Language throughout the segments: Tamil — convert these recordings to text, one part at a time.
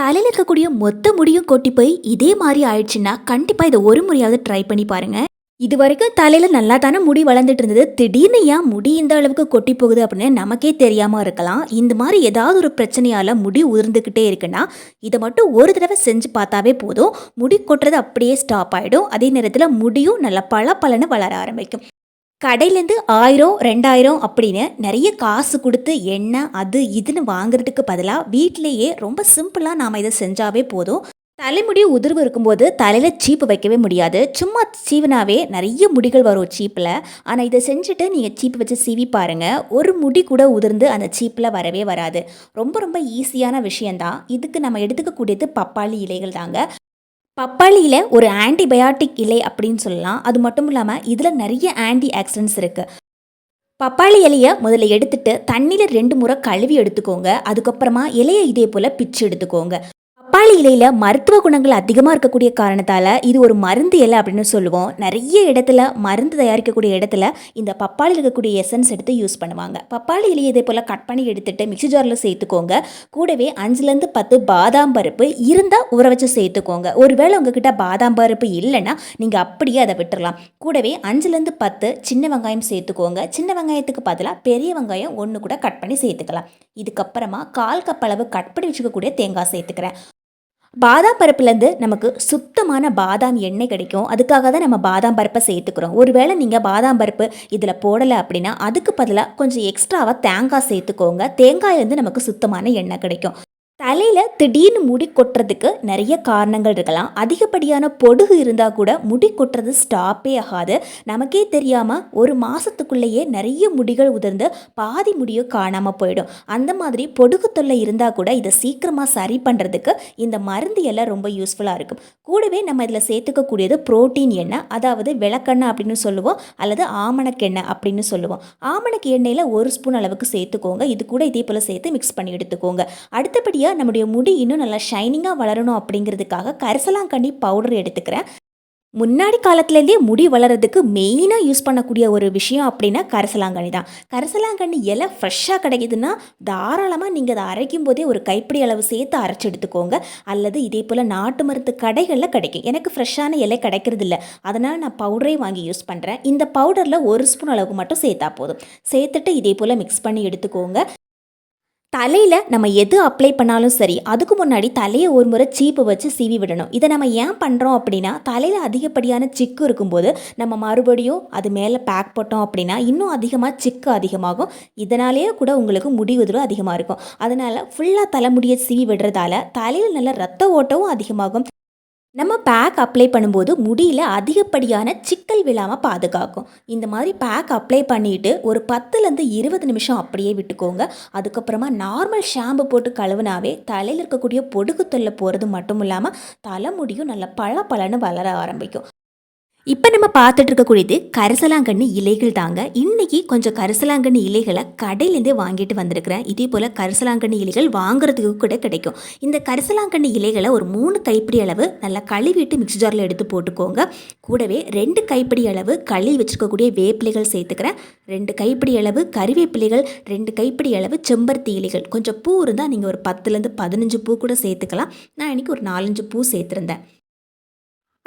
தலையில் இருக்கக்கூடிய மொத்த முடியும் கொட்டி போய் இதே மாதிரி ஆயிடுச்சுன்னா கண்டிப்பாக இதை ஒரு முறையாவது ட்ரை பண்ணி பாருங்க. இது வரைக்கும் தலையில் நல்லா தானே முடி வளர்ந்துட்டு இருந்தது. திடீர்னு ஏன் முடி இந்த அளவுக்கு கொட்டி போகுது அப்படின்னு நமக்கே தெரியாமல் இருக்கலாம். இந்த மாதிரி ஏதாவது ஒரு பிரச்சனையால் முடி உதிர்ந்துக்கிட்டே இருக்குன்னா இதை மட்டும் ஒரு தடவை செஞ்சு பார்த்தாவே போதும். முடி கொட்டுறது அப்படியே ஸ்டாப் ஆகிடும் அதே நேரத்தில் முடியும் நல்லா பல பலன்னு வளர ஆரம்பிக்கும். கடையிலேருந்து ஆயிரம் ரெண்டாயிரம் அப்படின்னு நிறைய காசு கொடுத்து எண்ணெய் அது இதுன்னு வாங்குறதுக்கு பதிலாக வீட்டிலேயே ரொம்ப சிம்பிளாக நாம் இதை செஞ்சாவே போதும். தலைமுடி உதிர்வு இருக்கும்போது தலையில் சீப்பு வைக்கவே முடியாது. சும்மா சீவினாவே நிறைய முடிகள் வரும் சீப்பில். ஆனால் இதை செஞ்சுட்டு நீங்கள் சீப்பு வச்சு சீவி பாருங்கள் ஒரு முடி கூட உதிர்ந்து அந்த சீப்பில் வரவே வராது. ரொம்ப ரொம்ப ஈஸியான விஷயந்தான் இதுக்கு நம்ம எடுத்துக்கக்கூடியது பப்பாளி இலைகள் தாங்க. பப்பாளியில் ஒரு ஆன்டிபயாட்டிக் இலை அப்படின்னு சொல்லலாம். அது மட்டும் இல்லாமல் இதில் நிறைய ஆன்டி ஆக்சிடென்ட்ஸ் இருக்குது பப்பாளி இலையை முதல்ல எடுத்துட்டு தண்ணியில் ரெண்டு முறை கழுவி எடுத்துக்கோங்க. அதுக்கப்புறமா இலையை இதே போல் பிச்சு எடுத்துக்கோங்க. பப்பாளி இலையில் மருத்துவ குணங்கள் அதிகமாக இருக்கக்கூடிய காரணத்தால் இது ஒரு மருந்து இலை அப்படின்னு சொல்லுவோம். நிறைய இடத்துல மருந்து தயாரிக்கக்கூடிய இடத்துல இந்த பப்பாளி இருக்கக்கூடிய எசன்ஸ் எடுத்து யூஸ் பண்ணுவாங்க. பப்பாளி இலையை இதே போல் கட் பண்ணி எடுத்துட்டு மிக்சி ஜாரில் சேர்த்துக்கோங்க. கூடவே அஞ்சுலேருந்து பத்து பாதாம் பருப்பு இருந்தால் ஊற வச்சு சேர்த்துக்கோங்க. ஒருவேளை உங்ககிட்ட பாதாம் பருப்பு இல்லைன்னா நீங்கள் அப்படியே அதை விட்டுடலாம் கூடவே அஞ்சுலேருந்து பத்து சின்ன வெங்காயம் சேர்த்துக்கோங்க. சின்ன வெங்காயத்துக்கு பதிலாக பெரிய வெங்காயம் ஒன்று கூட கட் பண்ணி சேர்த்துக்கலாம். இதுக்கப்புறமா கால் கப் அளவு கட் பண்ணி வச்சுக்கக்கூடிய தேங்காய் சேர்த்துக்கிறேன். பாதாம் பருப்புலேருந்து நமக்கு சுத்தமான பாதாம் எண்ணெய் கிடைக்கும். அதுக்காக தான் நம்ம பாதாம் பருப்பை சேர்த்துக்கிறோம். ஒருவேளை நீங்கள் பாதாம் பருப்பு இதில் போடலை அப்படின்னா அதுக்கு பதிலாக கொஞ்சம் எக்ஸ்ட்ராவாக தேங்காய் சேர்த்துக்கோங்க. தேங்காயிலேருந்து நமக்கு சுத்தமான எண்ணெய் கிடைக்கும். தலையில் திடீர்னு முடி கொட்டுறதுக்கு நிறைய காரணங்கள் இருக்கலாம். அதிகப்படியான பொடுகு இருந்தால் கூட முடி கொட்டுறது ஸ்டாப்பே ஆகாது. நமக்கே தெரியாமல் ஒரு மாதத்துக்குள்ளேயே நிறைய முடிகள் உதிர்ந்து பாதி முடியும் காணாமல் போயிடும். அந்த மாதிரி பொடுகு தொல்லை இருந்தால் கூட இதை சீக்கிரமாக சரி பண்ணுறதுக்கு இந்த மருந்து எல்லாம் ரொம்ப யூஸ்ஃபுல்லாக இருக்கும். கூடவே நம்ம இதில் சேர்த்துக்கக்கூடியது ப்ரோட்டீன் எண்ணெய் அதாவது விளக்கெண்ணெய் அப்படின்னு சொல்லுவோம் அல்லது ஆமணக்கெண்ணெய் அப்படின்னு சொல்லுவோம். ஆமணக்கு எண்ணெயில் ஒரு ஸ்பூன் அளவுக்கு சேர்த்துக்கோங்க. இது கூட இதே போல் சேர்த்து மிக்ஸ் பண்ணி எடுத்துக்கோங்க. அடுத்தபடியாக நம்முடைய முடி இன்னும் நல்லா ஷைனிங்காக வளரணும் அப்படிங்கிறதுக்காக கரிசலாங்கண்ணி பவுடர் எடுத்துக்கிறேன். முன்னாடி காலத்துலேருந்தே முடி வளர்கிறதுக்கு மெயினாக யூஸ் பண்ணக்கூடிய ஒரு விஷயம் அப்படின்னா கரசலாங்கண்ணி தான். கரிசலாங்கண்ணி இலை ஃப்ரெஷ்ஷாக கிடைக்குதுன்னா தாராளமாக நீங்கள் அதை அரைக்கும் போதே ஒரு கைப்பிடி அளவு சேர்த்து அரைச்சி எடுத்துக்கோங்க. அல்லது இதே போல் நாட்டு மருந்து கடைகளில் கிடைக்கும். எனக்கு ஃப்ரெஷ்ஷான இலை கிடைக்கிறது இல்லை அதனால் நான் பவுடரே வாங்கி யூஸ் பண்ணுறேன் இந்த பவுடரில் ஒரு ஸ்பூன் அளவுக்கு மட்டும் சேர்த்தா போதும். சேர்த்துட்டு இதே போல் மிக்ஸ் பண்ணி எடுத்துக்கோங்க. தலையில் நம்ம எது அப்ளை பண்ணாலும் சரி அதுக்கு முன்னாடி தலையை ஒரு முறை சீப்பு வச்சு சீவி விடணும். இதை நம்ம ஏன் பண்ணுறோம் அப்படின்னா தலையில் அதிகப்படியான சிக்கு இருக்கும்போது நம்ம மறுபடியும் அது மேலே பேக் போட்டோம் அப்படின்னா இன்னும் அதிகமாக சிக்கு அதிகமாகும். இதனாலேயே கூட உங்களுக்கு முடி உதிரும் அதிகமாக இருக்கும். அதனால் ஃபுல்லாக தலைமுடியை சீவி விடுறதால தலையில் நல்ல ரத்த ஓட்டமும் அதிகமாகும். நம்ம பேக் அப்ளை பண்ணும்போது முடியில் அதிகப்படியான சிக்கல் விழாமல் பாதுகாக்கும். இந்த மாதிரி பேக் அப்ளை பண்ணிவிட்டு ஒரு பத்துலேருந்து இருபது நிமிஷம் அப்படியே விட்டுக்கோங்க. அதுக்கப்புறமா நார்மல் ஷாம்பு போட்டு கழுவுனாவே தலையில் இருக்கக்கூடிய பொடுகு தொல்லை போகிறது மட்டும் இல்லாமல் தலைமுடியும் நல்லா பழ பழன்னு வளர ஆரம்பிக்கும். இப்போ நம்ம பார்த்துட்டு இருக்கக்கூடியது கரிசலாங்கண்ணி இலைகள் தாங்க. இன்னைக்கு கொஞ்சம் கரிசலாங்கண்ணி இலைகளை கடையிலேருந்தே வாங்கிட்டு வந்திருக்கிறேன். இதே போல் கரிசலாங்கண்ணி இலைகள் வாங்குறதுக்கு கூட கிடைக்கும். இந்த கரிசலாங்கண்ணி இலைகளை ஒரு மூணு கைப்பிடி அளவு நல்லா கழுவிட்டு மிக்சி ஜாரில் எடுத்து போட்டுக்கோங்க. கூடவே ரெண்டு கைப்பிடி அளவு கழுவி வச்சுருக்கக்கூடிய வேப்பிலைகள் சேர்த்துக்கிறேன். ரெண்டு கைப்பிடி அளவு கறிவேப்பிலைகள் ரெண்டு கைப்பிடி அளவு செம்பருத்தி இலைகள். கொஞ்சம் பூ இருந்தால் நீங்கள் ஒரு பத்துலேருந்து பதினஞ்சு பூ கூட சேர்த்துக்கலாம். நான் இன்றைக்கி ஒரு நாலஞ்சு பூ சேர்த்துருந்தேன்.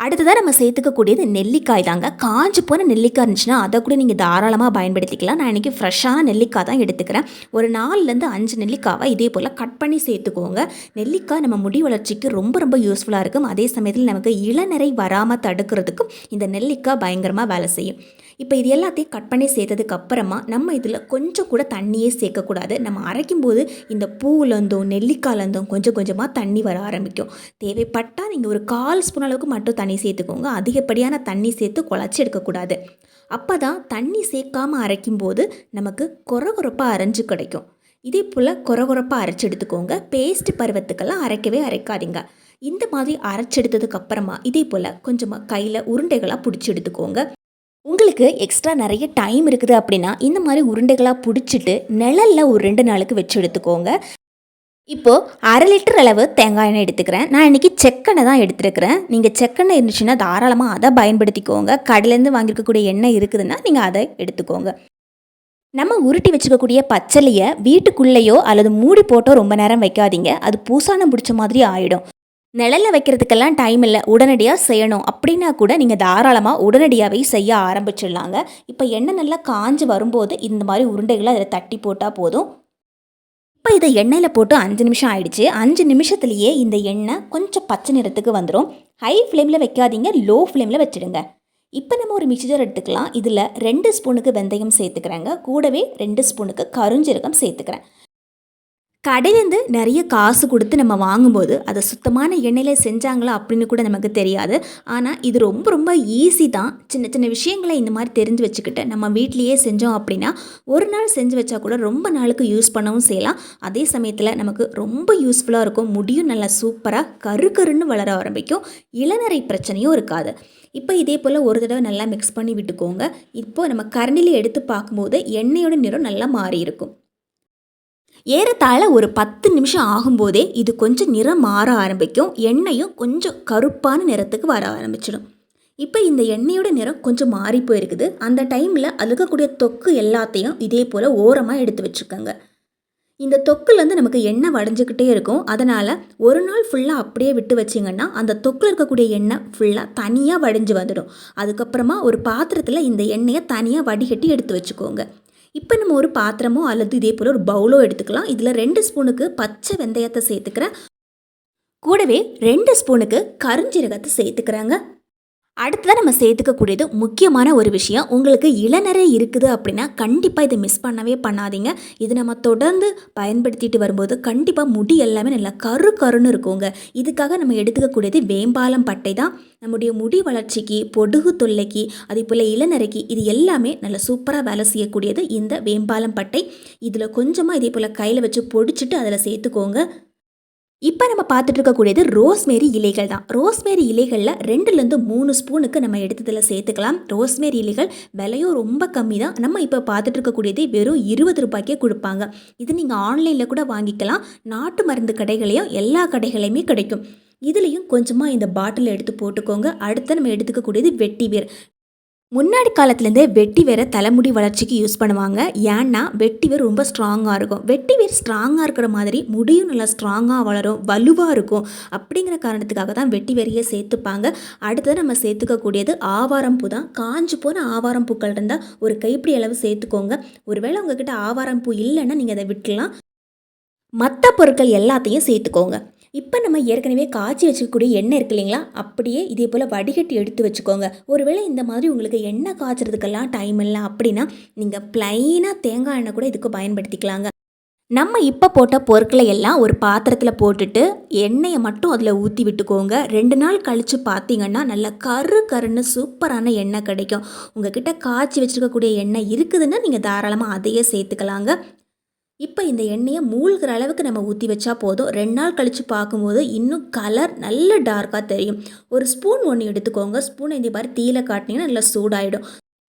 அடுத்ததாக நம்ம சேர்த்துக்கக்கூடியது நெல்லிக்காய் தாங்க. காஞ்சி போன நெல்லிக்காய் இருந்துச்சுன்னா அதை கூட நீங்கள் தாராளமாக பயன்படுத்திக்கலாம். நான் இன்றைக்கி ஃப்ரெஷ்ஷான நெல்லிக்காய் தான் எடுத்துக்கிறேன். ஒரு நாலுலேருந்து அஞ்சு நெல்லிக்காவை இதே போல் கட் பண்ணி சேர்த்துக்கோங்க. நெல்லிக்காய் நம்ம முடி வளர்ச்சிக்கு ரொம்ப ரொம்ப யூஸ்ஃபுல்லாக இருக்கும். அதே சமயத்தில் நமக்கு இளநிறை வராமல் தடுக்கிறதுக்கும் இந்த நெல்லிக்காய் பயங்கரமாக வேலை செய்யும். இப்போ இது எல்லாத்தையும் கட் பண்ணி சேர்த்ததுக்கு அப்புறமா நம்ம இதில் கொஞ்சம் கூட தண்ணியே சேர்க்கக்கூடாது. நம்ம அரைக்கும் போது இந்த பூவிலேருந்தும் நெல்லிக்காயிலேருந்தும் கொஞ்சம் கொஞ்சமாக தண்ணி வர ஆரம்பிக்கும். தேவைப்பட்டால் நீங்கள் ஒரு கால் ஸ்பூன் அளவுக்கு மட்டும் தண்ணி சேர்த்துக்கோங்க. அதிகப்படியான தண்ணி சேர்த்து குழச்சி எடுக்கக்கூடாது. அப்போ தான் தண்ணி சேர்க்காமல் அரைக்கும் போது நமக்கு கொர கொரப்பாக அரைஞ்சு கிடைக்கும். இதே போல் குறகுறப்பாக அரைச்சி எடுத்துக்கோங்க. பேஸ்ட் பருவத்துக்கெல்லாம் அரைக்கவே அரைக்காதீங்க. இந்த மாதிரி அரைச்செடுத்ததுக்கு அப்புறமா இதே போல் கொஞ்சமாக கையில் உருண்டைகளாக பிடிச்சி எடுத்துக்கோங்க. உங்களுக்கு எக்ஸ்ட்ரா நிறைய டைம் இருக்குது அப்படின்னா இந்த மாதிரி உருண்டைகளாக பிடிச்சிட்டு நிழலில் ஒரு ரெண்டு நாளுக்கு வச்சு எடுத்துக்கோங்க. இப்போது அரை லிட்டர் அளவு தேங்காய் எண்ணெய் எடுத்துக்கிறேன். நான் இன்றைக்கி செக்கெண்ணெய் தான் எடுத்துருக்கிறேன். நீங்கள் செக்கெண்ணெய் இருந்துச்சுன்னா தாராளமாக அதை பயன்படுத்திக்கோங்க. கடையிலேருந்து வாங்கியிருக்கக்கூடிய எண்ணெய் இருக்குதுன்னா நீங்கள் அதை எடுத்துக்கோங்க. நம்ம உருட்டி வச்சுக்கக்கூடிய பச்சலையை வீட்டுக்குள்ளேயோ அல்லது மூடி போட்டோ ரொம்ப நேரம் வைக்காதீங்க. அது பூசானம் பிடிச்ச மாதிரி ஆகிடும் நிழலில் வைக்கிறதுக்கெல்லாம் டைம் இல்லை. உடனடியாக செய்யணும். அப்படின்னா கூட நீங்கள் தாராளமாக உடனடியாகவே செய்ய ஆரம்பிச்சிடலாங்க. இப்போ எண்ணெய் நல்லா காஞ்சு வரும்போது இந்த மாதிரி உருண்டைகளை அதில் தட்டி போட்டால் போதும். இப்போ இதை எண்ணெயில் போட்டு அஞ்சு நிமிஷம் ஆயிடுச்சு. அஞ்சு நிமிஷத்துலேயே இந்த எண்ணெய் கொஞ்சம் பச்சை நிறத்துக்கு வந்துடும் ஹை ஃப்ளேமில் வைக்காதீங்க லோ ஃப்ளேமில் வச்சுடுங்க. இப்போ நம்ம ஒரு மிக்சர் எடுத்துக்கலாம். இதில் ரெண்டு ஸ்பூனுக்கு வெந்தயம் சேர்த்துக்கிறேங்க. கூடவே ரெண்டு ஸ்பூனுக்கு கருஞ்சீரகம் சேர்த்துக்கிறேன். கடையிலேருந்து நிறைய காசு கொடுத்து நம்ம வாங்கும்போது அதை சுத்தமான எண்ணெயில் செஞ்சாங்களா அப்படின்னு கூட நமக்கு தெரியாது. ஆனால் இது ரொம்ப ரொம்ப ஈஸி தான். சின்ன சின்ன விஷயங்களை இந்த மாதிரி தெரிஞ்சு வச்சுக்கிட்டு நம்ம வீட்லேயே செஞ்சோம் அப்படின்னா ஒரு நாள் செஞ்சு வச்சா கூட ரொம்ப நாளுக்கு யூஸ் பண்ணவும் செய்யலாம். அதே சமயத்தில் நமக்கு ரொம்ப யூஸ்ஃபுல்லாக இருக்கும். முடியும் நல்லா சூப்பராக கரு கருன்னு வளர ஆரம்பிக்கும். இளநரை பிரச்சனையும் இருக்காது. இப்போ இதே போல் ஒரு தடவை நல்லா மிக்ஸ் பண்ணி விட்டுக்கோங்க. இப்போ நம்ம கரண்டியில் எடுத்து பார்க்கும்போது எண்ணெயோட நிறம் நல்லா மாறி இருக்கும் ஏறத்தாழ ஒரு பத்து நிமிஷம் ஆகும்போதே இது கொஞ்சம் நிறம் மாற ஆரம்பிக்கும். எண்ணெயும் கொஞ்சம் கருப்பான நிறத்துக்கு வர ஆரம்பிச்சிடும். இப்போ இந்த எண்ணெயோட நிறம் கொஞ்சம் மாறி போயிருக்குது. அந்த டைமில் அழுகக்கூடிய தொக்கு எல்லாத்தையும் இதே போல் ஓரமாக எடுத்து வச்சுக்கோங்க இந்த தொக்குலேருந்து நமக்கு எண்ணெய் வடைஞ்சிக்கிட்டே இருக்கும். அதனால் ஒரு நாள் ஃபுல்லாக அப்படியே விட்டு வச்சிங்கன்னா அந்த தொக்கில் இருக்கக்கூடிய எண்ணெய் ஃபுல்லாக தனியாக வடிஞ்சு வந்துடும். அதுக்கப்புறமா ஒரு பாத்திரத்தில் இந்த எண்ணெயை தனியாக வடிகட்டி எடுத்து வச்சுக்கோங்க. இப்போ நம்ம ஒரு பாத்திரமோ அல்லது இதே போல் ஒரு பவுலோ எடுத்துக்கலாம். இதில் ரெண்டு ஸ்பூனுக்கு பச்சை வெந்தயத்தை சேர்த்துக்கிறேன். கூடவே ரெண்டு ஸ்பூனுக்கு கருஞ்சீரகத்தை சேர்த்துக்கிறாங்க. அடுத்ததாக நம்ம சேர்த்துக்கக்கூடியது முக்கியமான ஒரு விஷயம். உங்களுக்கு இளநரை இருக்குது அப்படின்னா கண்டிப்பாக இதை மிஸ் பண்ணவே பண்ணாதீங்க. இது நம்ம தொடர்ந்து பயன்படுத்திட்டு வரும்போது கண்டிப்பாக முடி எல்லாமே நல்லா கரு கருன்னு இருக்குங்க. இதுக்காக நம்ம எடுத்துக்கக்கூடியது வேம்பாலம் பட்டை தான். நம்முடைய முடி வளர்ச்சிக்கு பொடுகு தொல்லைக்கு அதே போல் இளநரைக்கு இது எல்லாமே நல்லா சூப்பராக வேலை செய்யக்கூடியது இந்த வேம்பாலம் பட்டை. இதில் கொஞ்சமாக இதே போல் கையில் வச்சு பொடிச்சிட்டு அதில் சேர்த்துக்கோங்க. இப்போ நம்ம பார்த்துட்டு இருக்கக்கூடியது ரோஸ்மேரி இலைகள் தான். ரோஸ்மேரி இலைகளில் ரெண்டுலேருந்து மூணு ஸ்பூனுக்கு நம்ம எடுத்ததில் சேர்த்துக்கலாம். ரோஸ்மேரி இலைகள் விலையும் ரொம்ப கம்மி தான். நம்ம இப்போ பார்த்துட்டு இருக்கக்கூடியது வெறும் இருபது ரூபாய்க்கே கொடுப்பாங்க. இது நீங்கள் ஆன்லைனில் கூட வாங்கிக்கலாம். நாட்டு மருந்து கடைகளையும் எல்லா கடைகளையுமே கிடைக்கும். இதுலேயும் கொஞ்சமாக இந்த பாட்டில் எடுத்து போட்டுக்கோங்க. அடுத்து நம்ம எடுத்துக்கக்கூடியது வெட்டி வேர். முன்னாடி காலத்துலேருந்தே வெட்டி வேரை தலைமுடி வளர்ச்சிக்கு யூஸ் பண்ணுவாங்க. ஏன்னா வெட்டி வேர் ரொம்ப ஸ்ட்ராங்காக இருக்கும். வெட்டி வேர் ஸ்ட்ராங்காக இருக்கிற மாதிரி முடியும் நல்லா ஸ்ட்ராங்காக வளரும் வலுவாக இருக்கும். அப்படிங்கிற காரணத்துக்காக தான் வெட்டி வேரையே சேர்த்துப்பாங்க. அடுத்தது நம்ம சேர்த்துக்கக்கூடியது ஆவாரம் பூ தான். காஞ்சு போன ஆவாரம் பூக்கள் இருந்தால் ஒரு கைப்பிடி அளவு சேர்த்துக்கோங்க. ஒருவேளை உங்ககிட்ட ஆவாரம் பூ இல்லைன்னா நீங்கள் அதை விட்டுலாம். மற்ற பொருட்கள் எல்லாத்தையும் சேர்த்துக்கோங்க. இப்போ நம்ம ஏற்கனவே காய்ச்சி வச்சுக்கக்கூடிய எண்ணெய் இருக்கு இல்லைங்களா? அப்படியே இதே போல் வடிகட்டி எடுத்து வச்சுக்கோங்க. ஒருவேளை இந்த மாதிரி உங்களுக்கு எண்ணெய் காய்ச்சறதுக்கெல்லாம் டைம் இல்லை அப்படின்னா நீங்கள் ப்ளைனாக தேங்காய் எண்ணெய் கூட இதுக்கு பயன்படுத்திக்கலாங்க. நம்ம இப்போ போட்ட பொருட்களை எல்லாம் ஒரு பாத்திரத்தில் போட்டுட்டு எண்ணெயை மட்டும் அதில் ஊற்றி விட்டுக்கோங்க. ரெண்டு நாள் கழித்து பார்த்தீங்கன்னா நல்ல கரு கருன்னு சூப்பரான எண்ணெய் கிடைக்கும். உங்ககிட்ட காய்ச்சி வச்சுருக்கக்கூடிய எண்ணெய் இருக்குதுன்னா நீங்கள் தாராளமாக அதையே சேர்த்துக்கலாங்க. இப்போ இந்த எண்ணெயை மூழ்கிற அளவுக்கு நம்ம ஊற்றி வச்சா போதும். ரெண்டு நாள் கழித்து பார்க்கும்போது இன்னும் கலர் நல்ல டார்க்காக தெரியும். ஒரு ஸ்பூன் ஒன்று எடுத்துக்கோங்க. ஸ்பூன் இந்த மாதிரி தீயில காட்டினீங்கன்னா நல்லா சூடாயிடும்.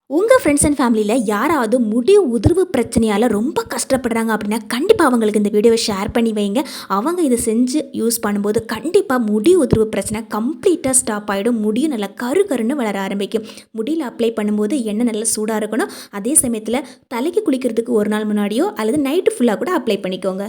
உங்கள் ஃப்ரெண்ட்ஸ் அண்ட் ஃபேமிலியில் யாராவது முடி உதிர்வு பிரச்சனையால் ரொம்ப கஷ்டப்படுறாங்க அப்படின்னா கண்டிப்பாக அவங்களுக்கு இந்த வீடியோவை ஷேர் பண்ணி வைங்க. அவங்க இதை செஞ்சு யூஸ் பண்ணும்போது கண்டிப்பாக முடி உதிர்வு பிரச்சனை கம்ப்ளீட்டாக ஸ்டாப் ஆகிடும் முடியும் நல்லா கரு கருன்னு வளர ஆரம்பிக்கும். முடியில் அப்ளை பண்ணும்போது எண்ணெய் நல்லா சூடாக இருக்கணும். அதே சமயத்தில் தலைக்கு குளிக்கிறதுக்கு ஒரு நாள் முன்னாடியோ அல்லது நைட்டு ஃபுல்லாக கூட அப்ளை பண்ணிக்கோங்க.